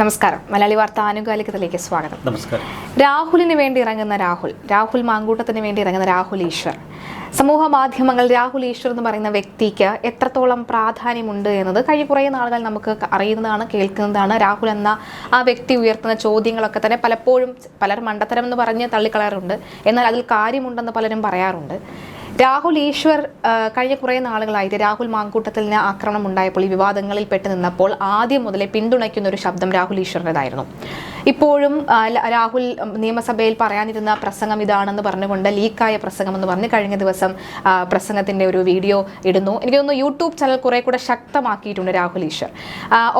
നമസ്കാരം. മലയാളി വാർത്ത ആനുകാലികത്തിലേക്ക് സ്വാഗതം. നമസ്കാരം. രാഹുലിന് വേണ്ടി ഇറങ്ങുന്ന രാഹുൽ രാഹുൽ മാങ്കൂട്ടത്തിന് വേണ്ടി ഇറങ്ങുന്ന രാഹുൽ ഈശ്വർ. സമൂഹ മാധ്യമങ്ങൾ രാഹുൽ ഈശ്വർ എന്ന് പറയുന്ന വ്യക്തിക്ക് എത്രത്തോളം പ്രാധാന്യമുണ്ട് എന്നത് കഴിഞ്ഞ കുറേ നാളുകൾ നമുക്ക് അറിയുന്നതാണ് കേൾക്കുന്നതാണ്. രാഹുൽ എന്ന ആ വ്യക്തി ഉയർത്തുന്ന ചോദ്യങ്ങളൊക്കെ തന്നെ പലപ്പോഴും പലർ മണ്ടത്തരം എന്ന് പറഞ്ഞ് തള്ളിക്കളയാറുണ്ട്. എന്നാൽ അതിൽ കാര്യമുണ്ടെന്ന് പലരും പറയാറുണ്ട്. രാഹുൽ ഈശ്വർ കഴിഞ്ഞ കുറേ നാളുകളായിട്ട് രാഹുൽ മാങ്കൂട്ടത്തിന് ആക്രമണം ഉണ്ടായപ്പോൾ ഈ വിവാദങ്ങളിൽ പെട്ട് നിന്നപ്പോൾ ആദ്യം മുതലേ പിന്തുണയ്ക്കുന്ന ഒരു ശബ്ദം രാഹുൽ ഈശ്വറിന്റെതായിരുന്നു. ഇപ്പോഴും രാഹുൽ നിയമസഭയിൽ പറയാനിരുന്ന പ്രസംഗം ഇതാണെന്ന് പറഞ്ഞുകൊണ്ട് ലീക്കായ പ്രസംഗം എന്ന് പറഞ്ഞ് കഴിഞ്ഞ ദിവസം പ്രസംഗത്തിന്റെ ഒരു വീഡിയോ ഇടുന്നു. എനിക്ക് തോന്നുന്നു യൂട്യൂബ് ചാനൽ കുറെ കൂടെ ശക്തമാക്കിയിട്ടുണ്ട് രാഹുൽ ഈശ്വർ.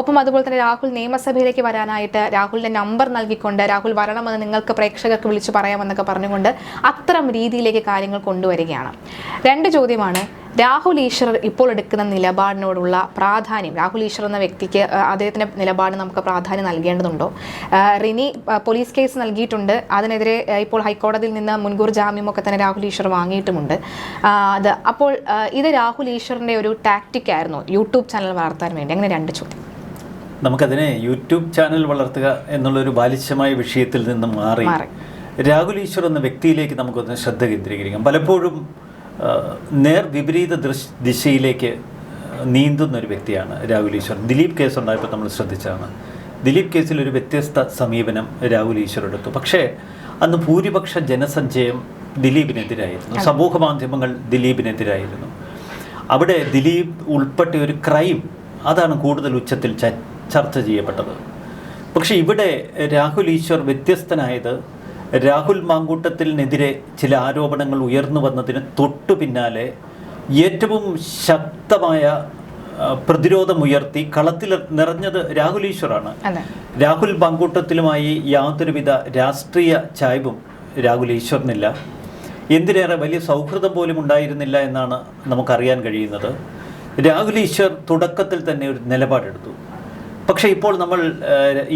ഒപ്പം അതുപോലെ തന്നെ രാഹുൽ നിയമസഭയിലേക്ക് വരാനായിട്ട് രാഹുലിന്റെ നമ്പർ നൽകിക്കൊണ്ട് രാഹുൽ വരണമെന്ന് നിങ്ങൾക്ക് പ്രേക്ഷകർക്ക് വിളിച്ചു പറയാമെന്നൊക്കെ പറഞ്ഞുകൊണ്ട് അത്തരം രീതിയിലേക്ക് കാര്യങ്ങൾ കൊണ്ടുവരികയാണ്. രണ്ട് ചോദ്യമാണ്. രാഹുൽ ഈശ്വർ ഇപ്പോൾ എടുക്കുന്ന നിലപാടിനോടുള്ള പ്രാധാന്യം രാഹുൽ ഈശ്വർ എന്ന വ്യക്തിക്ക് അദ്ദേഹത്തിന്റെ നിലപാട് നമുക്ക് പ്രാധാന്യം നൽകേണ്ടതുണ്ടോ? റിനി പോലീസ് കേസ് നൽകിയിട്ടുണ്ട്. അതിനെതിരെ ഇപ്പോൾ ഹൈക്കോടതിയിൽ നിന്ന് മുൻകൂർ ജാമ്യമൊക്കെ തന്നെ രാഹുൽ ഈശ്വർ വാങ്ങിയിട്ടുമുണ്ട്. അത് അപ്പോൾ ഇത് രാഹുൽ ഈശ്വറിന്റെ ഒരു ടാക്റ്റിക് ആയിരുന്നു യൂട്യൂബ് ചാനൽ വളർത്താൻ വേണ്ടി. അങ്ങനെ രണ്ട് ചോദ്യം. നമുക്കതിനെ യൂട്യൂബ് ചാനൽ വളർത്തുക എന്നുള്ളൊരു ബാലിശമായ വിഷയത്തിൽ നിന്ന് മാറി. രാഹുൽ ഈശ്വർ എന്ന വ്യക്തിയിലേക്ക് നമുക്കൊന്ന് ശ്രദ്ധ കേന്ദ്രീകരിക്കാം. പലപ്പോഴും നേർ വിപരീത ദൃശ് ദിശയിലേക്ക് നീന്തുന്ന ഒരു വ്യക്തിയാണ് രാഹുൽ ഈശ്വർ ദിലീപ് കേസ് ഉണ്ടായപ്പോൾ നമ്മൾ ശ്രദ്ധിച്ചതാണ്. ദിലീപ് കേസിൽ ഒരു വ്യത്യസ്ത സമീപനം രാഹുൽ ഈശ്വർ എടുത്തു. പക്ഷേ അന്ന് ഭൂരിപക്ഷ ജനസഞ്ചയം ദിലീപിനെതിരായിരുന്നു. സമൂഹ മാധ്യമങ്ങൾ ദിലീപിനെതിരായിരുന്നു. അവിടെ ദിലീപ് ഉൾപ്പെട്ട ഒരു ക്രൈം അതാണ് കൂടുതൽ ഉച്ചത്തിൽ ചർച്ച ചെയ്യപ്പെട്ടത്. പക്ഷേ ഇവിടെ രാഹുൽ ഈശ്വർ വ്യത്യസ്തനായത് രാഹുൽ മാങ്കൂട്ടത്തിനെതിരെ ചില ആരോപണങ്ങൾ ഉയർന്നു വന്നതിന് തൊട്ടു പിന്നാലെ ഏറ്റവും ശക്തമായ പ്രതിരോധം പ്രതിരോധമുയർത്തി കളത്തിൽ നിറഞ്ഞത് രാഹുൽ ഈശ്വറാണ്. രാഹുൽ മാങ്കൂട്ടത്തിലുമായി യാതൊരുവിധ രാഷ്ട്രീയ ചായ്വും രാഹുൽ ഈശ്വറിനില്ല. എന്തിനേറെ വലിയ സൗഹൃദം പോലും ഉണ്ടായിരുന്നില്ല എന്നാണ് നമുക്കറിയാൻ കഴിയുന്നത്. രാഹുൽ ഈശ്വർ തുടക്കത്തിൽ തന്നെ ഒരു നിലപാടെടുത്തു. പക്ഷേ ഇപ്പോൾ നമ്മൾ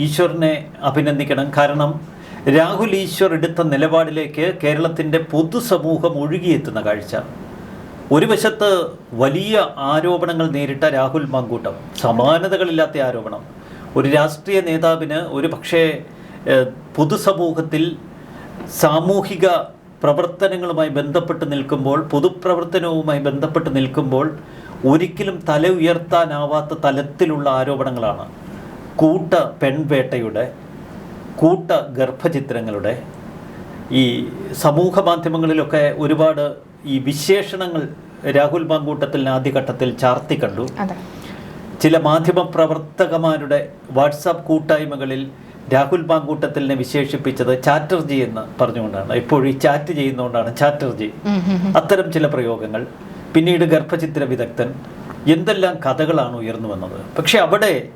ഈശ്വറിനെ അഭിനന്ദിക്കണം. കാരണം രാഹുൽ ഈശ്വർ എടുത്ത നിലപാടിലേക്ക് കേരളത്തിന്റെ പൊതുസമൂഹം ഒഴുകിയെത്തുന്ന കാഴ്ച. ഒരു വശത്ത് വലിയ ആരോപണങ്ങൾ നേരിട്ട രാഹുൽ മങ്കൂട്ടം സമാനതകളില്ലാത്ത ആരോപണം. ഒരു രാഷ്ട്രീയ നേതാവിന് ഒരു പക്ഷേ പൊതുസമൂഹത്തിൽ സാമൂഹിക പ്രവർത്തനങ്ങളുമായി ബന്ധപ്പെട്ട് നിൽക്കുമ്പോൾ പൊതുപ്രവർത്തനവുമായി ബന്ധപ്പെട്ട് നിൽക്കുമ്പോൾ ഒരിക്കലും തല ഉയർത്താനാവാത്ത തലത്തിലുള്ള ആരോപണങ്ങളാണ്. കൂട്ട പെൺവേട്ടയുടെ കൂട്ട ഗർഭചിത്രങ്ങളുടെ ഈ സമൂഹ മാധ്യമങ്ങളിലൊക്കെ ഒരുപാട് ഈ വിശേഷണങ്ങൾ രാഹുൽ മാങ്കൂട്ടത്തിൽ ആദ്യഘട്ടത്തിൽ ചാർത്തി കണ്ടു. ചില മാധ്യമ പ്രവർത്തകമാരുടെ വാട്സാപ്പ് കൂട്ടായ്മകളിൽ രാഹുൽ മാങ്കൂട്ടത്തിനെ വിശേഷിപ്പിച്ചത് ചാറ്റർജി എന്ന് പറഞ്ഞുകൊണ്ടാണ്. എപ്പോഴും ഈ ചാറ്റ് ചെയ്യുന്നതുകൊണ്ടാണ് ചാറ്റർജി. അത്തരം ചില പ്രയോഗങ്ങൾ. പിന്നീട് ഗർഭചിത്ര വിദഗ്ധൻ എന്തെല്ലാം കഥകളാണ് ഉയർന്നു വന്നത്? പക്ഷെ അവിടെ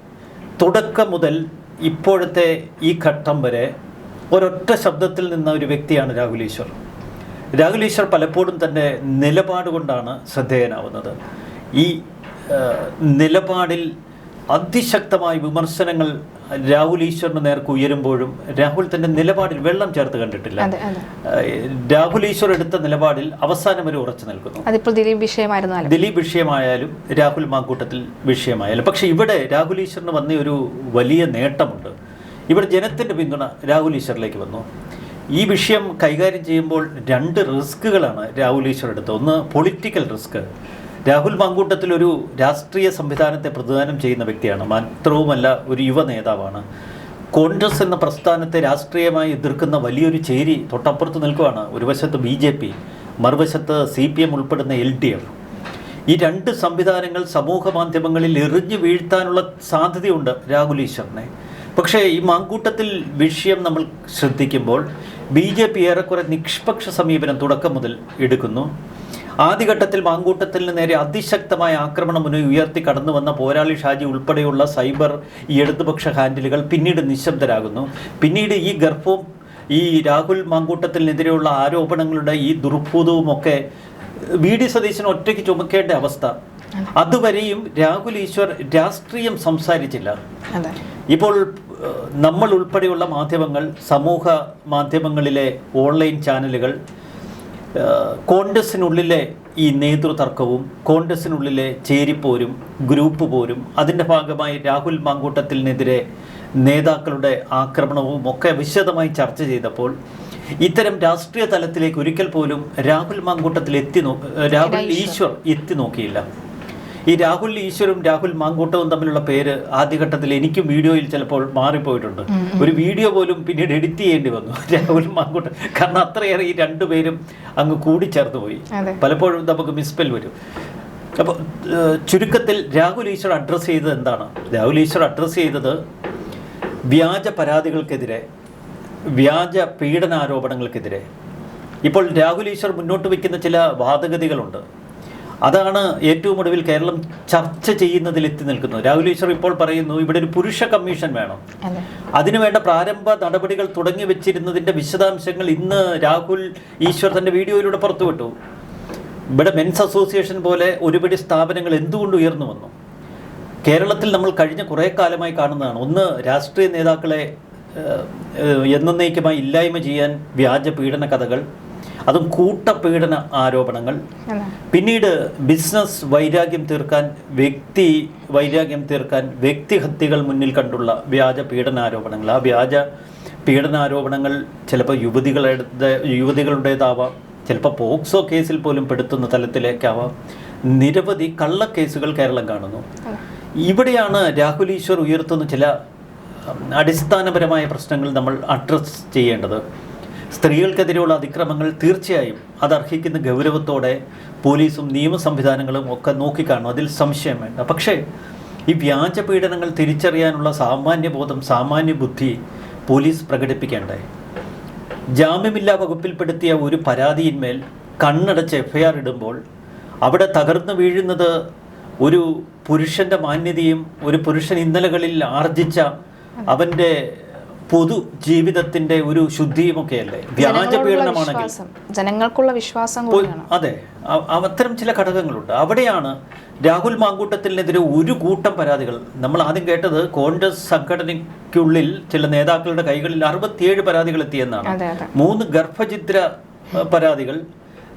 തുടക്കം മുതൽ ഇപ്പോഴത്തെ ഈ ഘട്ടം വരെ ഒരൊറ്റ ശബ്ദത്തിൽ നിന്ന ഒരു വ്യക്തിയാണ് രാഹുൽ ഈശ്വർ. രാഹുൽ ഈശ്വർ പലപ്പോഴും തന്റെ നിലപാട് കൊണ്ടാണ് ശ്രദ്ധേയനാവുന്നത്. ഈ നിലപാടിൽ അതിശക്തമായ വിമർശനങ്ങൾ രാഹുൽ ഈശ്വറിന് നേർക്ക് ഉയരുമ്പോഴും രാഹുൽ തന്റെ നിലപാടിൽ വെള്ളം ചേർത്ത് കണ്ടിട്ടില്ല. രാഹുൽ ഈശ്വർ എടുത്ത നിലപാടിൽ അവസാനം വരെ ഉറച്ചു നിൽക്കുന്നു. അതിപ്പോൾ ദിലീപ് വിഷയമായാലും രാഹുൽ മാക്കൂട്ടത്തിൽ വിഷയമായാലും. പക്ഷെ ഇവിടെ രാഹുൽ ഈശ്വറിന് വന്ന ഒരു വലിയ നേട്ടമുണ്ട്. ഇവിടെ ജനത്തിന്റെ പിന്തുണ രാഹുൽ ഈശ്വറിലേക്ക് വന്നു. ഈ വിഷയം കൈകാര്യം ചെയ്യുമ്പോൾ രണ്ട് റിസ്കുകളാണ് രാഹുൽ ഈശ്വർ എടുത്തത്. ഒന്ന് പൊളിറ്റിക്കൽ റിസ്ക്. രാഹുൽ മാങ്കൂട്ടത്തിൽ ഒരു രാഷ്ട്രീയ സംവിധാനത്തെ പ്രതിദാനം ചെയ്യുന്ന വ്യക്തിയാണ്. മാത്രവുമല്ല ഒരു യുവ നേതാവാണ്. കോൺഗ്രസ് എന്ന പ്രസ്ഥാനത്തെ രാഷ്ട്രീയമായി എതിർക്കുന്ന വലിയൊരു ചേരി തൊട്ടപ്പുറത്ത് നിൽക്കുകയാണ് ഒരു വശത്ത് ബി ജെ പി മറുവശത്ത് സി പി എം ഉൾപ്പെടുന്ന എൽ ഡി എഫ്. ഈ രണ്ട് സംവിധാനങ്ങൾ സമൂഹ മാധ്യമങ്ങളിൽ എറിഞ്ഞു വീഴ്ത്താനുള്ള സാധ്യതയുണ്ട് രാഹുൽ ഈശ്വറിനെ. പക്ഷേ ഈ മാങ്കൂട്ടത്തിൽ വിഷയം നമ്മൾ ശ്രദ്ധിക്കുമ്പോൾ ബി ജെ പി ഏറെക്കുറെ നിഷ്പക്ഷ സമീപനം തുടക്കം മുതൽ എടുക്കുന്നു. ആദ്യഘട്ടത്തിൽ മാങ്കൂട്ടത്തിന് നേരെ അതിശക്തമായ ആക്രമണം മുന്നിൽ ഉയർത്തി കടന്നു വന്ന പോരാളി ഷാജി ഉൾപ്പെടെയുള്ള സൈബർ ഈ ഇടതുപക്ഷ ഹാൻഡിലുകൾ പിന്നീട് നിശബ്ദരാകുന്നു. പിന്നീട് ഈ ഗർഭവും ഈ രാഹുൽ മാങ്കൂട്ടത്തിനെതിരെയുള്ള ആരോപണങ്ങളുടെ ഈ ദുർഭൂതവും ഒക്കെ വി ഡി സതീശൻ ഒറ്റയ്ക്ക് ചുമക്കേണ്ട അവസ്ഥ. അതുവരെയും രാഹുൽ ഈശ്വർ രാഷ്ട്രീയം സംസാരിച്ചില്ല. ഇപ്പോൾ നമ്മൾ ഉൾപ്പെടെയുള്ള മാധ്യമങ്ങൾ സമൂഹ മാധ്യമങ്ങളിലെ ഓൺലൈൻ ചാനലുകൾ കോൺഗ്രസിനുള്ളിലെ ഈ നേതൃതർക്കവും കോൺഗ്രസിനുള്ളിലെ ചേരിപ്പോരും ഗ്രൂപ്പ് പോരും അതിന്റെ ഭാഗമായി രാഹുൽ മാങ്കൂട്ടത്തിനെതിരെ നേതാക്കളുടെ ആക്രമണവും ഒക്കെ വിശദമായി ചർച്ച ചെയ്തപ്പോൾ ഇത്തരം രാഷ്ട്രീയ തലത്തിലേക്ക് ഒരിക്കൽ പോലും രാഹുൽ മാങ്കൂട്ടത്തിൽ എത്തി നോ രാഹുൽ ഈശ്വർ എത്തി നോക്കിയില്ല. ഈ രാഹുൽ ഈശ്വരും രാഹുൽ മാങ്കൂട്ടവും തമ്മിലുള്ള പേര് ആദ്യഘട്ടത്തിൽ എനിക്കും വീഡിയോയിൽ ചിലപ്പോൾ മാറിപ്പോയിട്ടുണ്ട്. ഒരു വീഡിയോ പോലും പിന്നീട് എഡിറ്റ് ചെയ്യേണ്ടി വന്നു. രാഹുൽ മാങ്കൂട്ടം. കാരണം അത്രയേറെ ഈ രണ്ടുപേരും അങ്ങ് കൂടിച്ചേർന്ന് പോയി. പലപ്പോഴും നമുക്ക് മിസ്പെൽ വരും. അപ്പോൾ ചുരുക്കത്തിൽ രാഹുൽ ഈശ്വർ അഡ്രസ്സ് ചെയ്തത് എന്താണ്? രാഹുൽ ഈശ്വർ അഡ്രസ്സ് ചെയ്തത് വ്യാജ പരാതികൾക്കെതിരെ വ്യാജ പീഡനാരോപണങ്ങൾക്കെതിരെ. ഇപ്പോൾ രാഹുൽ ഈശ്വർ മുന്നോട്ട് വയ്ക്കുന്ന ചില വാദഗതികളുണ്ട്. അതാണ് ഏറ്റവും ഒടുവിൽ കേരളം ചർച്ച ചെയ്യുന്നതിൽ എത്തി നിൽക്കുന്നത്. രാഹുൽ ഈശ്വർ ഇപ്പോൾ പറയുന്നു ഇവിടെ ഒരു പുരുഷ കമ്മീഷൻ വേണം. അതിനുവേണ്ട പ്രാരംഭ നടപടികൾ തുടങ്ങി വെച്ചിരുന്നതിന്റെ വിശദാംശങ്ങൾ ഇന്ന് രാഹുൽ ഈശ്വർ തന്റെ വീഡിയോയിലൂടെ പുറത്തുവിട്ടു. ഇവിടെ മെൻസ് അസോസിയേഷൻ പോലെ ഒരുപടി സ്ഥാപനങ്ങൾ എന്തുകൊണ്ട് ഉയർന്നു വന്നു? കേരളത്തിൽ നമ്മൾ കഴിഞ്ഞ കുറേ കാലമായി കാണുന്നതാണ്. ഒന്ന് രാഷ്ട്രീയ നേതാക്കളെ എന്നേക്കുമായി ഇല്ലായ്മ ചെയ്യാൻ വ്യാജ പീഡന കഥകൾ. അതും കൂട്ടപീഡന ആരോപണങ്ങൾ. പിന്നീട് ബിസിനസ് വൈരാഗ്യം തീർക്കാൻ വ്യക്തി വൈരാഗ്യം തീർക്കാൻ വ്യക്തിഹത്യകൾ മുന്നിൽ കണ്ടുള്ള വ്യാജ പീഡനാരോപണങ്ങൾ. ആ വ്യാജ പീഡനാരോപണങ്ങൾ ചിലപ്പോൾ യുവതികളുടെ യുവതികളുടേതാവാം. ചിലപ്പോൾ പോക്സോ കേസിൽ പോലും പെടുത്തുന്ന തലത്തിലേക്കാവാം. നിരവധി കള്ളക്കേസുകൾ കേരളം കാണുന്നു. ഇവിടെയാണ് രാഹുൽ ഈശ്വർ ഉയർത്തുന്ന ചില അടിസ്ഥാനപരമായ പ്രശ്നങ്ങൾ നമ്മൾ അഡ്രസ് ചെയ്യേണ്ടത്. സ്ത്രീകൾക്കെതിരെയുള്ള അതിക്രമങ്ങൾ തീർച്ചയായും അത് അർഹിക്കുന്ന ഗൗരവത്തോടെ പോലീസും നിയമ സംവിധാനങ്ങളും ഒക്കെ നോക്കിക്കാണും. അതിൽ സംശയം വേണ്ട. പക്ഷേ ഈ വ്യാജ പീഡനങ്ങൾ തിരിച്ചറിയാനുള്ള സാമാന്യ ബോധം സാമാന്യ ബുദ്ധി പോലീസ് പ്രകടിപ്പിക്കേണ്ടേ? ജാമ്യമില്ലാ വകുപ്പിൽപ്പെടുത്തിയ ഒരു പരാതിയിന്മേൽ കണ്ണടച്ച് എഫ്ഐആർ ഇടുമ്പോൾ അവിടെ തകർന്നു വീഴുന്നത് ഒരു പുരുഷന്റെ മാന്യതയും ഒരു പുരുഷൻ ഇന്നലകളിൽ ആർജിച്ച അവന്റെ പൊതു ജീവിതത്തിന്റെ ഒരു ശുദ്ധിയുമൊക്കെയല്ലേ? വ്യാജ പീഡനമാണെങ്കിൽ. ജനങ്ങൾക്കുള്ള വിശ്വാസം അതെ. അത്തരം ചില ഘടകങ്ങളുണ്ട്. അവിടെയാണ് രാഹുൽ മാങ്കൂട്ടത്തിനെതിരെ ഒരു കൂട്ടം പരാതികൾ. നമ്മൾ ആദ്യം കേട്ടത് കോൺഗ്രസ് സംഘടനയ്ക്കുള്ളിൽ ചില നേതാക്കളുടെ കൈകളിൽ അറുപത്തിയേഴ് പരാതികൾ എത്തിയെന്നാണ്. മൂന്ന് ഗർഭചിത്ര പരാതികൾ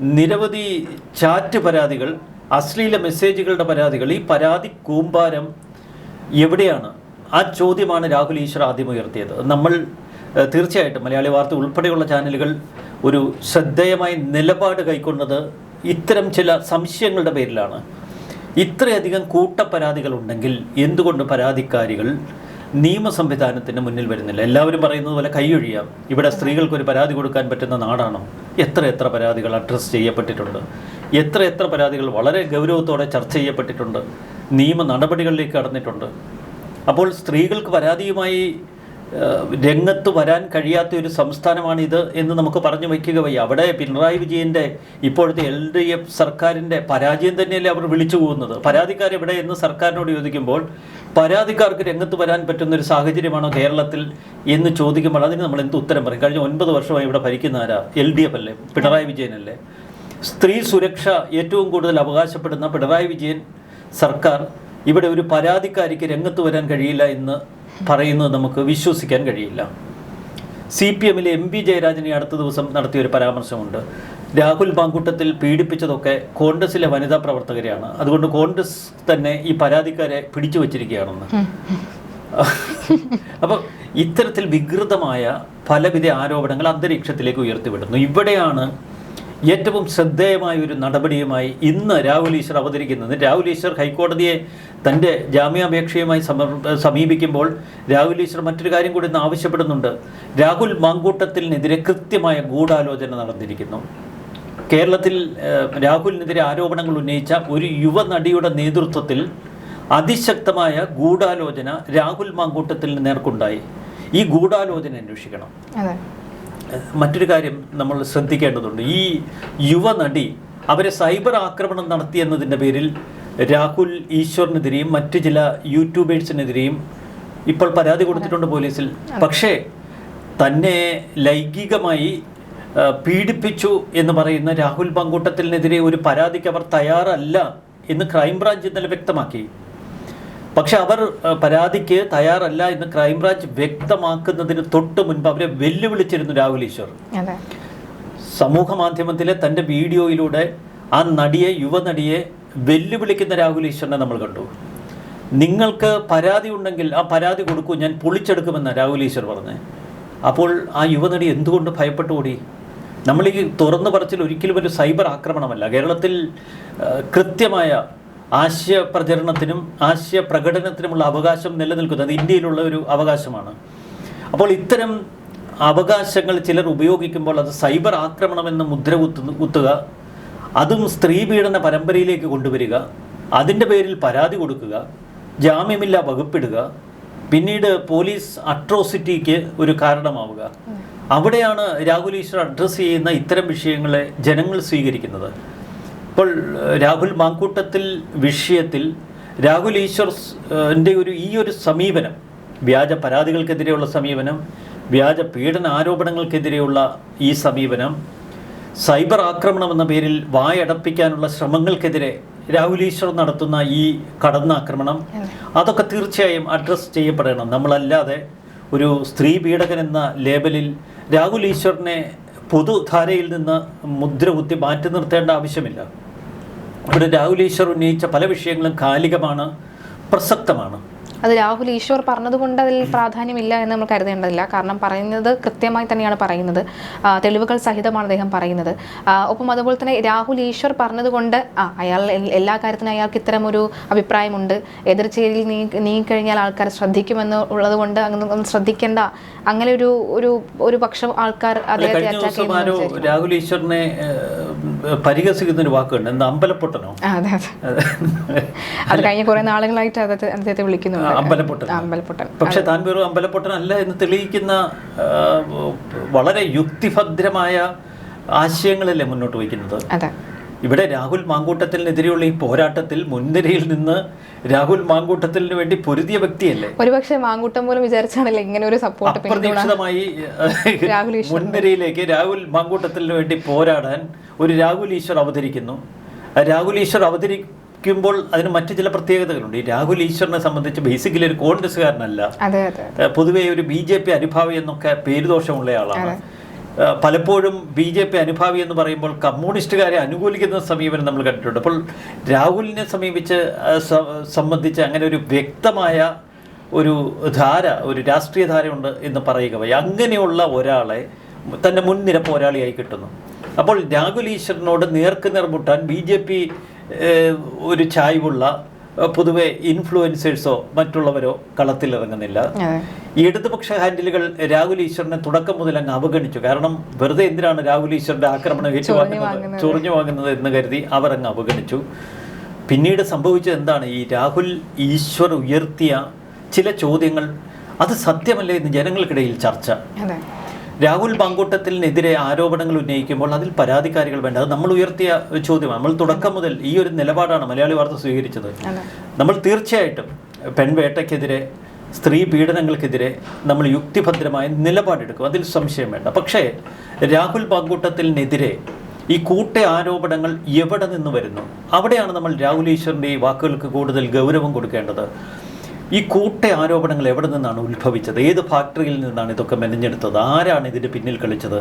നിരവധി ചാറ്റ് പരാതികൾ അശ്ലീല മെസ്സേജുകളുടെ പരാതികൾ. ഈ പരാതി കൂമ്പാരം എവിടെയാണ്? ആ ചോദ്യമാണ് രാഹുൽ ഈശ്വർ ആദ്യം ഉയർത്തിയത്. നമ്മൾ തീർച്ചയായിട്ടും മലയാളി വാർത്ത ഉൾപ്പെടെയുള്ള ചാനലുകൾ ഒരു ശ്രദ്ധേയമായ നിലപാട് കൈക്കൊണ്ടത് ഇത്തരം ചില സംശയങ്ങളുടെ പേരിലാണ്. ഇത്രയധികം കൂട്ടപ്പരാതികൾ ഉണ്ടെങ്കിൽ എന്തുകൊണ്ട് പരാതിക്കാരികൾ നിയമ സംവിധാനത്തിന് മുന്നിൽ വരുന്നില്ല? എല്ലാവരും പറയുന്നത് പോലെ കൈയൊഴിയാം ഇവിടെ സ്ത്രീകൾക്ക് ഒരു പരാതി കൊടുക്കാൻ പറ്റുന്ന നാടാണോ? എത്ര എത്ര പരാതികൾ അഡ്രസ്സ് ചെയ്യപ്പെട്ടിട്ടുണ്ട്. എത്ര എത്ര പരാതികൾ വളരെ ഗൗരവത്തോടെ ചർച്ച ചെയ്യപ്പെട്ടിട്ടുണ്ട്. നിയമ നടപടികളിലേക്ക് കടന്നിട്ടുണ്ട്. അപ്പോൾ സ്ത്രീകൾക്ക് പരാതിയുമായി രംഗത്ത് വരാൻ കഴിയാത്ത ഒരു സംസ്ഥാനമാണിത് എന്ന് നമുക്ക് പറഞ്ഞു വയ്ക്കുക വയ്യ. അവിടെ പിണറായി വിജയന്റെ ഇപ്പോഴത്തെ എൽ ഡി എഫ് സർക്കാരിന്റെ പരാജയം തന്നെയല്ലേ അവർ വിളിച്ചു പോകുന്നത്. പരാതിക്കാർ എവിടെ എന്ന് സർക്കാരിനോട് ചോദിക്കുമ്പോൾ പരാതിക്കാർക്ക് രംഗത്ത് വരാൻ പറ്റുന്ന ഒരു സാഹചര്യമാണോ കേരളത്തിൽ എന്ന് ചോദിക്കുമ്പോൾ അതിന് നമ്മൾ എന്ത് ഉത്തരം പറയും? കഴിഞ്ഞ ഒൻപത് വർഷമായി ഇവിടെ ഭരിക്കുന്ന ആരാ? എൽ ഡി എഫ് അല്ലേ? പിണറായി വിജയനല്ലേ? സ്ത്രീ സുരക്ഷ ഏറ്റവും കൂടുതൽ അവകാശപ്പെടുന്ന പിണറായി വിജയൻ സർക്കാർ ഇവിടെ ഒരു പരാതിക്കാരിക്ക് രംഗത്ത് വരാൻ കഴിയില്ല എന്ന് പറയുന്നത് നമുക്ക് വിശ്വസിക്കാൻ കഴിയില്ല. സി പി എമ്മിലെ എം പി ജയരാജനെ അടുത്ത ദിവസം നടത്തിയൊരു പരാമർശമുണ്ട്. രാഹുൽ മാങ്കൂട്ടത്തിൽ പീഡിപ്പിച്ചതൊക്കെ കോൺഗ്രസിലെ വനിതാ പ്രവർത്തകരെയാണ്. അതുകൊണ്ട് കോൺഗ്രസ് തന്നെ ഈ പരാതിക്കാരെ പിടിച്ചു വച്ചിരിക്കുകയാണെന്ന്. അപ്പോൾ ഇത്തരത്തിൽ വികൃതമായ പലവിധ ആരോപണങ്ങൾ അന്തരീക്ഷത്തിലേക്ക് ഉയർത്തിവിടുന്നു. ഇവിടെയാണ് ഏറ്റവും ശ്രദ്ധേയമായ ഒരു നടപടിയുമായി ഇന്ന് രാഹുൽ ഈശ്വർ അവതരിക്കുന്നത്. രാഹുൽ ഈശ്വർ ഹൈക്കോടതിയെ തന്റെ ജാമ്യാപേക്ഷയുമായി സമീപിക്കുമ്പോൾ രാഹുൽ ഈശ്വർ മറ്റൊരു കാര്യം കൂടി ഇന്ന് ആവശ്യപ്പെടുന്നുണ്ട്. രാഹുൽ മാങ്കൂട്ടത്തിനെതിരെ കൃത്യമായ ഗൂഢാലോചന നടന്നിരിക്കുന്നു. കേരളത്തിൽ രാഹുലിനെതിരെ ആരോപണങ്ങൾ ഉന്നയിച്ച ഒരു യുവനടിയുടെ നേതൃത്വത്തിൽ അതിശക്തമായ ഗൂഢാലോചന രാഹുൽ മാങ്കൂട്ടത്തിൽ നേർക്കുണ്ടായി. ഈ ഗൂഢാലോചന അന്വേഷിക്കണം. മറ്റൊരു കാര്യം നമ്മൾ ശ്രദ്ധിക്കേണ്ടതുണ്ട്. ഈ യുവനടി അവരെ സൈബർ ആക്രമണം നടത്തി എന്നതിന്റെ പേരിൽ രാഹുൽ ഈശ്വറിനെതിരെയും മറ്റു ചില യൂട്യൂബേഴ്സിനെതിരെയും ഇപ്പോൾ പരാതി കൊടുത്തിട്ടുണ്ട് പോലീസിൽ. പക്ഷേ തന്നെ ലൈംഗികമായി പീഡിപ്പിച്ചു എന്ന് പറയുന്ന രാഹുൽ പങ്കൂട്ടത്തിനെതിരെ ഒരു പരാതിക്ക് അവർ തയ്യാറല്ല എന്ന് ക്രൈംബ്രാഞ്ച് ഇന്നലെ വ്യക്തമാക്കി. പക്ഷെ അവർ പരാതിക്ക് തയ്യാറല്ല എന്ന് ക്രൈംബ്രാഞ്ച് വ്യക്തമാക്കുന്നതിന് തൊട്ട് മുൻപ് അവരെ വെല്ലുവിളിച്ചിരുന്നു രാഹുൽ ഈശ്വർ. സമൂഹ മാധ്യമത്തിലെ തന്റെ വീഡിയോയിലൂടെ ആ നടിയെ യുവനടിയെ വെല്ലുവിളിക്കുന്ന രാഹുൽ ഈശ്വറിനെ നമ്മൾ കണ്ടു. നിങ്ങൾക്ക് പരാതി ഉണ്ടെങ്കിൽ ആ പരാതി കൊടുക്കൂ ഞാൻ പൊളിച്ചെടുക്കുമെന്ന് രാഹുൽ ഈശ്വർ പറഞ്ഞു. അപ്പോൾ ആ യുവനടി എന്തുകൊണ്ട് ഭയപ്പെട്ടു ഓടി? നമ്മൾ ഈ തുറന്നു പറച്ചിൽ ഒരിക്കലും ഒരു സൈബർ ആക്രമണമല്ല. കേരളത്തിൽ കൃത്യമായ ആശയ പ്രചരണത്തിനും ആശയ പ്രകടനത്തിനുമുള്ള അവകാശം നിലനിൽക്കുന്നത് ഇന്ത്യയിലുള്ള ഒരു അവകാശമാണ്. അപ്പോൾ ഇത്തരം അവകാശങ്ങൾ ചിലർ ഉപയോഗിക്കുമ്പോൾ അത് സൈബർ ആക്രമണം എന്ന് മുദ്ര കുത്തു കുത്തുക അതും സ്ത്രീ പീഡന പരമ്പരയിലേക്ക് കൊണ്ടുവരിക അതിന്റെ പേരിൽ പരാതി കൊടുക്കുക ജാമ്യമില്ല വകുപ്പിടുക പിന്നീട് പോലീസ് അട്രോസിറ്റിക്ക് ഒരു കാരണമാവുക. അവിടെയാണ് രാഹുൽ ഈശ്വർ അഡ്രസ്സ് ചെയ്യുന്ന ഇത്തരം വിഷയങ്ങളെ ജനങ്ങൾ സ്വീകരിക്കുന്നത്. ഇപ്പോൾ രാഹുൽ മാങ്കൂട്ടത്തിൽ വിഷയത്തിൽ രാഹുൽ ഈശ്വർ ഒരു ഈ ഒരു സമീപനം വ്യാജ പരാതികൾക്കെതിരെയുള്ള സമീപനം വ്യാജ പീഡന ആരോപണങ്ങൾക്കെതിരെയുള്ള ഈ സമീപനം സൈബർ ആക്രമണം എന്ന പേരിൽ വായടപ്പിക്കാനുള്ള ശ്രമങ്ങൾക്കെതിരെ രാഹുൽ ഈശ്വർ നടത്തുന്ന ഈ കടന്നാക്രമണം അതൊക്കെ തീർച്ചയായും അഡ്രസ്സ് ചെയ്യപ്പെടണം. നമ്മളല്ലാതെ ഒരു സ്ത്രീ പീഡകൻ എന്ന ലേബലിൽ രാഹുൽ ഈശ്വറിനെ പൊതുധാരയിൽ നിന്ന് മുദ്രകുത്തി മാറ്റി നിർത്തേണ്ട ആവശ്യമില്ല. ഇവിടെ രാഹുൽ ഈശ്വർ ഉന്നയിച്ച പല വിഷയങ്ങളും കാലികമാണ് പ്രസക്തമാണ്. അത് രാഹുൽ ഈശ്വർ പറഞ്ഞതുകൊണ്ട് അതിൽ പ്രാധാന്യമില്ല എന്ന് നമ്മൾ കരുതേണ്ടതില്ല. കാരണം പറയുന്നത് കൃത്യമായി തന്നെയാണ് പറയുന്നത്. തെളിവുകൾ സഹിതമാണ് അദ്ദേഹം പറയുന്നത്. ഒപ്പം അതുപോലെ തന്നെ രാഹുൽ ഈശ്വർ പറഞ്ഞതുകൊണ്ട് ആ അയാൾ എല്ലാ കാര്യത്തിനും അയാൾക്ക് ഇത്തരം ഒരു അഭിപ്രായമുണ്ട്. എതിർചേരിയിൽ നീ നീങ്ങിക്കഴിഞ്ഞാൽ ആൾക്കാർ ശ്രദ്ധിക്കുമെന്ന് ഉള്ളത് കൊണ്ട് അങ്ങനെ ശ്രദ്ധിക്കേണ്ട. അങ്ങനെ ഒരു ഒരു ഒരു പക്ഷം ആൾക്കാർ അദ്ദേഹത്തെ രാഹുൽ ഈശ്വറിനെ പരിഹസിക്കുന്ന ഒരു വാക്കുണ്ട്. എന്താ അമ്പലപ്പൊട്ടനോ? അതെ അതെ. അത്. കഴിഞ്ഞ കുറെ നാളുകളായിട്ട് അദ്ദേഹത്തെ അദ്ദേഹത്തെ വിളിക്കുന്നുണ്ട്. അമ്പലപ്പൊട്ടൻ. അമ്പലപ്പൊട്ടൻ. പക്ഷെ താൻ വെറും അമ്പലപ്പൊട്ടനല്ല എന്ന് തെളിയിക്കുന്ന വളരെ യുക്തിഭദ്രമായ ആശയങ്ങളല്ലേ മുന്നോട്ട് വയ്ക്കുന്നത്? അതെ. ഇവിടെ രാഹുൽ മാങ്കൂട്ടത്തിനെതിരെയുള്ള ഈ പോരാട്ടത്തിൽ മുൻനിരയിൽ നിന്ന് രാഹുൽ മാങ്കൂട്ടത്തിന് വേണ്ടി പൊരുതിയ വ്യക്തിയല്ലേ? ഒരുപക്ഷെ മാങ്കൂട്ടം പോലും വിചാരിച്ചാണല്ലോ ഇങ്ങനെ ഒരു സപ്പോർട്ട് അപ്രതീക്ഷിതമായി മുൻനിരയിലേക്ക് രാഹുൽ മാങ്കൂട്ടത്തിന് വേണ്ടി പോരാടാൻ ഒരു രാഹുൽ ഈശ്വർ അവതരിക്കുന്നു. രാഹുൽ ഈശ്വർ അവതരിക്കുമ്പോൾ അതിന് മറ്റു ചില പ്രത്യേകതകളുണ്ട്. ഈ രാഹുൽ ഈശ്വറിനെ സംബന്ധിച്ച് ബേസിക്കലി ഒരു കോൺഗ്രസ്സുകാരനല്ല. പൊതുവെ ഒരു ബി ജെ പി അനുഭാവി എന്നൊക്കെ പേരുദോഷമുള്ള ആളാണ്. പലപ്പോഴും ബി ജെ പി അനുഭാവി എന്ന് പറയുമ്പോൾ കമ്മ്യൂണിസ്റ്റുകാരെ അനുകൂലിക്കുന്ന സമീപനം നമ്മൾ കണ്ടിട്ടുണ്ട്. അപ്പോൾ രാഹുലിനെ സമീപിച്ച് സംബന്ധിച്ച് അങ്ങനെ ഒരു വ്യക്തമായ ഒരു ധാര ഒരു രാഷ്ട്രീയ ധാരയുണ്ട് എന്ന് പറയുക വയ്യ അങ്ങനെയുള്ള ഒരാളെ തന്റെ മുൻനിര പോരാളിയായി കിട്ടുന്നു. അപ്പോൾ രാഹുൽ ഈശ്വരനോട് നേർക്ക് നേർമുട്ടാൻ ബി ജെ പി ഒരു ചായ്വുള്ള പൊതുവെ ഇൻഫ്ലുവൻസേഴ്സോ മറ്റുള്ളവരോ കളത്തിലിറങ്ങുന്നില്ല. ഇടതുപക്ഷ ഹാൻഡിലുകൾ രാഹുൽ ഈശ്വറിനെ തുടക്കം മുതൽ അങ്ങ് അവഗണിച്ചു. കാരണം വെറുതെ എന്തിനാണ് രാഹുൽ ഈശ്വറിന്റെ ആക്രമണം ഏറ്റുവാങ്ങുന്നത്? വാങ്ങുന്നത്. ചൊറിഞ്ഞു വാങ്ങുന്നത് എന്ന് കരുതി അവർ അങ്ങ് അവഗണിച്ചു. പിന്നീട് സംഭവിച്ചത് എന്താണ്? ഈ രാഹുൽ ഈശ്വർ ഉയർത്തിയ ചില ചോദ്യങ്ങൾ അത് സത്യമല്ലേ എന്ന് ജനങ്ങൾക്കിടയിൽ ചർച്ച. രാഹുൽ പങ്കൂട്ടത്തിനെതിരെ ആരോപണങ്ങൾ ഉന്നയിക്കുമ്പോൾ അതിൽ പരാതിക്കാരികൾ വേണ്ട. അത് നമ്മൾ ഉയർത്തിയ ചോദ്യമാണ്. നമ്മൾ തുടക്കം മുതൽ ഈ ഒരു നിലപാടാണ് മലയാളി വാർത്ത സ്വീകരിച്ചത്. നമ്മൾ തീർച്ചയായിട്ടും പെൺവേട്ടയ്ക്കെതിരെ സ്ത്രീ പീഡനങ്ങൾക്കെതിരെ നമ്മൾ യുക്തിഭദ്രമായ നിലപാടെടുക്കും. അതിൽ സംശയം വേണ്ട. പക്ഷേ രാഹുൽ പാങ്കൂട്ടത്തിനെതിരെ ഈ കൂട്ട ആരോപണങ്ങൾ എവിടെ നിന്ന് വരുന്നു? അവിടെയാണ് നമ്മൾ രാഹുൽ ഈശ്വറിന്റെ ഈ വാക്കുകൾക്ക് കൂടുതൽ ഗൗരവം കൊടുക്കേണ്ടത്. ഈ കൂട്ട ആരോപണങ്ങൾ എവിടെ നിന്നാണ് ഉത്ഭവിച്ചത്? ഏത് ഫാക്ടറിയിൽ നിന്നാണ് ഇതൊക്കെ മെനഞ്ഞെടുത്തത്? ആരാണ് ഇതിന്റെ പിന്നിൽ കളിച്ചത്?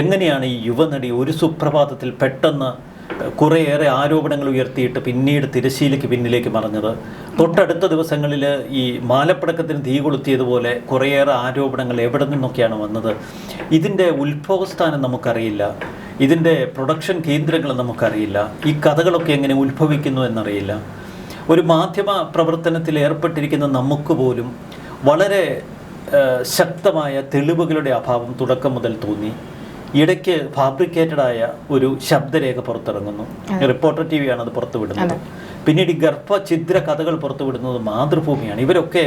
എങ്ങനെയാണ് ഈ യുവനടി ഒരു സുപ്രഭാതത്തിൽ പെട്ടെന്ന് കുറേയേറെ ആരോപണങ്ങൾ ഉയർത്തിയിട്ട് പിന്നീട് തിരശ്ശീലയ്ക്ക് പിന്നിലേക്ക് മറഞ്ഞത്? തൊട്ടടുത്ത ദിവസങ്ങളിൽ ഈ മാലപ്പടക്കത്തിന് തീ കൊളുത്തിയതുപോലെ കുറേയേറെ ആരോപണങ്ങൾ എവിടെ നിന്നൊക്കെയാണ് വന്നത്? ഇതിന്റെ ഉത്ഭവസ്ഥാനം നമുക്കറിയില്ല. ഇതിന്റെ പ്രൊഡക്ഷൻ കേന്ദ്രങ്ങൾ നമുക്കറിയില്ല. ഈ കഥകളൊക്കെ എങ്ങനെ ഉത്ഭവിക്കുന്നു എന്നറിയില്ല. ഒരു മാധ്യമ പ്രവർത്തനത്തിൽ ഏർപ്പെട്ടിരിക്കുന്ന നമുക്ക് പോലും വളരെ ശക്തമായ തെളിവുകളുടെ അഭാവം തുടക്കം മുതൽ തോന്നി. ഇടയ്ക്ക് ഫാബ്രിക്കേറ്റഡ് ആയ ഒരു ശബ്ദരേഖ പുറത്തിറങ്ങുന്നു. റിപ്പോർട്ടർ ടി വിയാണ് അത് പുറത്തുവിടുന്നത്. പിന്നീട് ഈ ഗർഭഛിദ്ര കഥകൾ പുറത്തുവിടുന്നത് മാതൃഭൂമിയാണ്. ഇവരൊക്കെ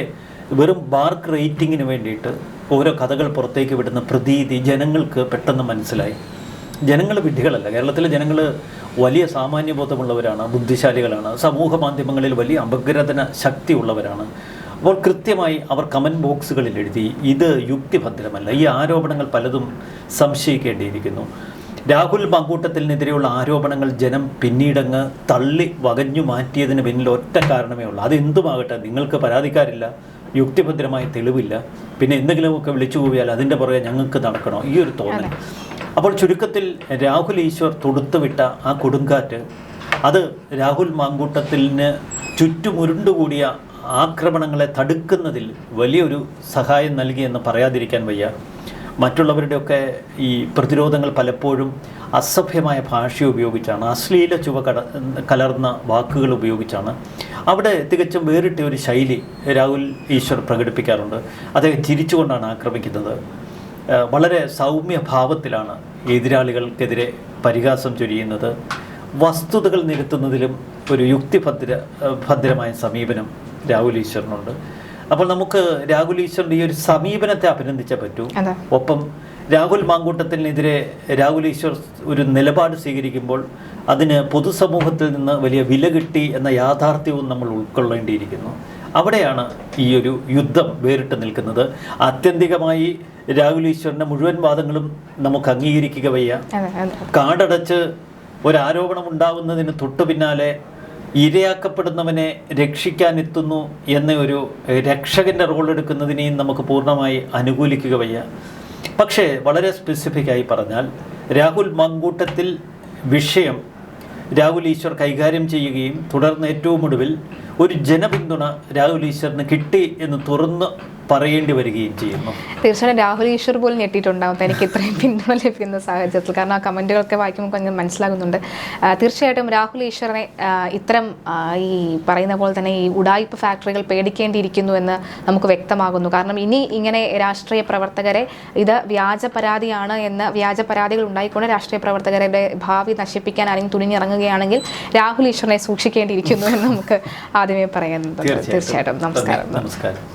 വെറും ബാർക്ക് റേറ്റിങ്ങിന് വേണ്ടിയിട്ട് ഓരോ കഥകൾ പുറത്തേക്ക് വിടുന്ന പ്രതീതി ജനങ്ങൾക്ക് പെട്ടെന്ന് മനസ്സിലായി. ജനങ്ങൾ വിഡ്ഢികളല്ല. കേരളത്തിലെ ജനങ്ങൾ വലിയ സാമാന്യബോധമുള്ളവരാണ് ബുദ്ധിശാലികളാണ് സമൂഹ മാധ്യമങ്ങളിൽ വലിയ അപഗ്രഥന ശക്തിയുള്ളവരാണ്. അപ്പോൾ കൃത്യമായി അവർ കമന്റ് ബോക്സുകളിൽ എഴുതി ഇത് യുക്തിഭദ്രമല്ല. ഈ ആരോപണങ്ങൾ പലതും സംശയിക്കേണ്ടിയിരിക്കുന്നു. രാഹുൽ മങ്കൂട്ടത്തിനെതിരെയുള്ള ആരോപണങ്ങൾ ജനം പിന്നീടങ്ങ് തള്ളി വകഞ്ഞു മാറ്റിയതിന് പിന്നിൽ ഒറ്റ കാരണമേ ഉള്ളൂ. അതെന്തുമാകട്ടെ നിങ്ങൾക്ക് പരാതിക്കാരില്ല യുക്തിഭദ്രമായ തെളിവില്ല. പിന്നെ എന്തെങ്കിലുമൊക്കെ വിളിച്ചു പോയാൽ അതിന്റെ പുറകെ ഞങ്ങൾക്ക് നടക്കണോ? ഈ ഒരു തോന്നൽ. അപ്പോൾ ചുരുക്കത്തിൽ രാഹുൽ ഈശ്വർ തൊടുത്തുവിട്ട ആ കൊടുങ്കാറ്റ് അത് രാഹുൽ മാങ്കൂട്ടത്തിന് ചുറ്റുമുരുണ്ടുകൂടിയ ആക്രമണങ്ങളെ തടുക്കുന്നതിൽ വലിയൊരു സഹായം നൽകിയെന്ന് പറയാതിരിക്കാൻ വയ്യ. മറ്റുള്ളവരുടെയൊക്കെ ഈ പ്രതിരോധങ്ങൾ പലപ്പോഴും അസഭ്യമായ ഭാഷ ഉപയോഗിച്ചാണ് അശ്ലീല ചുവ കട കലർന്ന വാക്കുകൾ ഉപയോഗിച്ചാണ്. അവിടെ തികച്ചും വേറിട്ട ഒരു ശൈലി രാഹുൽ ഈശ്വർ പ്രകടിപ്പിക്കാറുണ്ട്. അദ്ദേഹം ചിരിച്ചുകൊണ്ടാണ് ആക്രമിക്കുന്നത്. വളരെ സൗമ്യ ഭാവത്തിലാണ് എതിരാളികൾക്കെതിരെ പരിഹാസം ചൊരിയുന്നത് വസ്തുതകൾ നിരത്തുന്നതിലും ഒരു യുക്തിഭദ്ര ഭദ്രമായ സമീപനം രാഹുൽ ഈശ്വറിനുണ്ട്. അപ്പോൾ നമുക്ക് രാഹുൽ ഈശ്വറിന്റെ ഈ ഒരു സമീപനത്തെ അഭിനന്ദിച്ചേ പറ്റൂ. ഒപ്പം രാഹുൽ മാങ്കൂട്ടത്തിനെതിരെ രാഹുൽ ഈശ്വർ ഒരു നിലപാട് സ്വീകരിക്കുമ്പോൾ അതിന് പൊതുസമൂഹത്തിൽ നിന്ന് വലിയ വില കിട്ടി എന്ന യാഥാർത്ഥ്യവും നമ്മൾ ഉൾക്കൊള്ളേണ്ടിയിരിക്കുന്നു. അവിടെയാണ് ഈ ഒരു യുദ്ധം വേറിട്ട് നിൽക്കുന്നത്. ആത്യന്തികമായി രാഹുൽ ഈശ്വറിന്റെ മുഴുവൻ വാദങ്ങളും നമുക്ക് അംഗീകരിക്കുക വയ്യ. കാടടച്ച് ഒരാരോപണം ഉണ്ടാവുന്നതിന് തൊട്ടു പിന്നാലെ ഇരയാക്കപ്പെടുന്നവനെ രക്ഷിക്കാൻ എത്തുന്നു എന്ന ഒരു രക്ഷകന്റെ റോൾ എടുക്കുന്നതിനെയും നമുക്ക് പൂർണമായി അനുകൂലിക്കുക വയ്യ. പക്ഷേ വളരെ സ്പെസിഫിക്കായി പറഞ്ഞാൽ രാഹുൽ മങ്കൂട്ടത്തിൽ വിഷയം രാഹുൽ ഈശ്വർ കൈകാര്യം ചെയ്യുകയും തുടർന്ന് ഏറ്റവും ഒടുവിൽ ഒരു ജനപിന്തുണ രാഹുൽ ഈശ്വറിന് കിട്ടി എന്ന് തുറന്ന് പറയേണ്ടി വരികയും ചെയ്യുന്നു തീർച്ചയായും രാഹുൽ ഈശ്വർ പോലും ഞെട്ടിയിട്ടുണ്ടാവും തനിക്ക് ഇത്രയും പിന്തുണ ലഭിക്കുന്ന സാഹചര്യത്തിൽ കാരണം ആ കമൻറ്റുകളൊക്കെ വായിക്കുമ്പോൾ கொஞ்சம் മനസ്സിലാകുന്നുണ്ട് ആ, തീർച്ചയായിട്ടും രാഹുൽ ഈശ്വറിനെ ആ, ഇത്തരം ആ, ഈ പറയുന്ന പോലെ തന്നെ ഈ ഉടായ്പ ഫാക്ടറികൾ പേടിക്കേണ്ടിയിരിക്കുന്നു എന്ന് നമുക്ക് വ്യക്തമാകുന്നു കാരണം ഇനി ഇങ്ങനെ രാഷ്ട്രീയ പ്രവർത്തകരെ ഇത് വ്യാജ പരാതിയാണ് എന്ന് വ്യാജ പരാതികൾ ഉണ്ടായിക്കൊണ്ട് രാഷ്ട്രീയ പ്രവർത്തകരുടെ ഭാവി നശിപ്പിക്കാൻ ആരെങ്കിലും തുനിഞ്ഞിറങ്ങുകയാണെങ്കിൽ രാഹുൽ ഈശ്വറിനെ സൂക്ഷിക്കേണ്ടിയിരിക്കുന്നു എന്ന് നമുക്ക് ആദ്യമേ പറയുന്നത്. തീർച്ചയായിട്ടും. നമസ്കാരം. നമസ്കാരം.